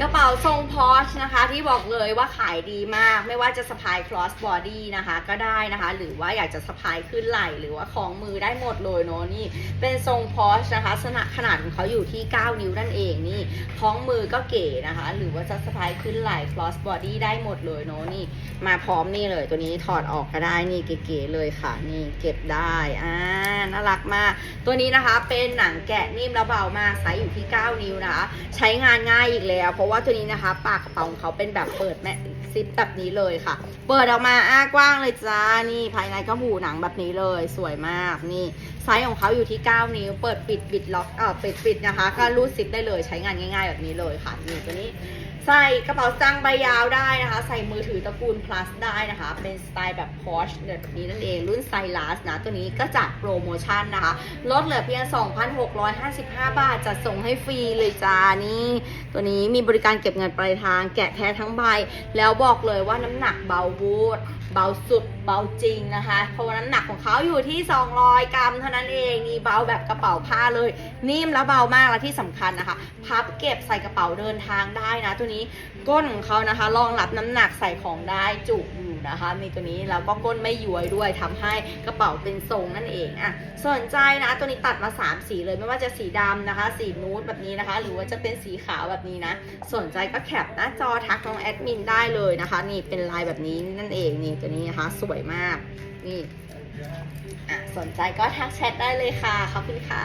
กระเป๋าทรงพอชนะคะ ที่บอกเลยว่าขายดีมาก ไม่ว่าจะสะพาย cross body นะคะ ก็ได้นะคะ หรือว่าอยากจะสะพายขึ้นไหล่หรือว่าของมือได้หมดเลยเนาะนี่ เป็นทรงพอชนะคะขนาดขนาดของเขาอยู่ที่ 9 นิ้วนั่นเองนี่คล้องมือก็เก๋นะคะ หรือว่าจะสะพายขึ้นไหล่ cross body ได้หมดเลยเนาะนี่ มาพร้อมนี่เลยตัวนี้ถอดออกก็ได้นี่เก๋ๆเลยค่ะ นี่เก็บได้อ่าน่ารักมาก ตัวนี้นะคะเป็นหนังแกะนิ่มและเบามากไซส์อยู่ที่ 9 นิ้วนะคะ ใช้งานง่ายอีกแล้วเพราะว่าตัวนี้นะคะ ปากกระเป๋าของเขาเป็นแบบเปิดแม่ซิปแบบนี้เลยค่ะ เปิดออกมาอ้ากว้างเลยจ้า นี่ภายในก็หูหนังแบบนี้เลย สวยมาก นี่ไซส์ของเขาอยู่ที่ 9 นิ้ว เปิดปิดบิดล็อกเออปิดปิดนะคะ ก็รูดซิปได้เลย ใช้งานง่าย ๆ แบบนี้เลยค่ะ นี่ตัวนี้ ใส่กระเป๋าสตางใบยาวได้นะคะ ใส่มือ ตระกูล plus ได้นะคะ เป็นสไตล์แบบ Porsche แบบนี้นั่นเอง รุ่น Stylus นะ ตัวนี้ก็จัดโปรโมชั่นนะคะ ลดเหลือเพียง 2,655 บาท จัดส่งให้ฟรีเลยจ้า นี่ ตัวนี้มีบริการเก็บเงินปลายทาง แกะแท้ทั้งใบ แล้วบอกเลยว่าน้ำหนักเบาวูดเบาสุดเบาจริงนะคะ เพราะว่าน้ำหนักของเขาอยู่ที่ 200 กรัมเท่านั้นเองนี่เบาแบบกระเป๋าผ้าเลย นิ่มแล้วเบามากและที่สำคัญนะคะ พับเก็บใส่กระเป๋าเดินทางได้นะ ตัวนี้ก้นของเขานะคะรองรับน้ำหนักใส่ของได้จุกอยู่นะคะ มีตัวนี้แล้วก็ก้นไม่ย้วยด้วยทำให้กระเป๋าเป็นทรงนั่นเองอะสนใจนะตัวนี้ตัดมา 3 สีเลยไม่ว่าจะสีดำนะคะ สีนูดแบบนี้นะคะ หรือว่าจะเป็นสีขาวแบบนี้นะ สนใจก็แคปหน้าจอทักน้องแอดมินได้เลยนะคะ นี่เป็นลายแบบนี้นั่นเองนี่ตัวนี้นะคะ สวยมากนี่อะสนใจก็ทักแชทได้เลยค่ะ ขอบคุณค่ะ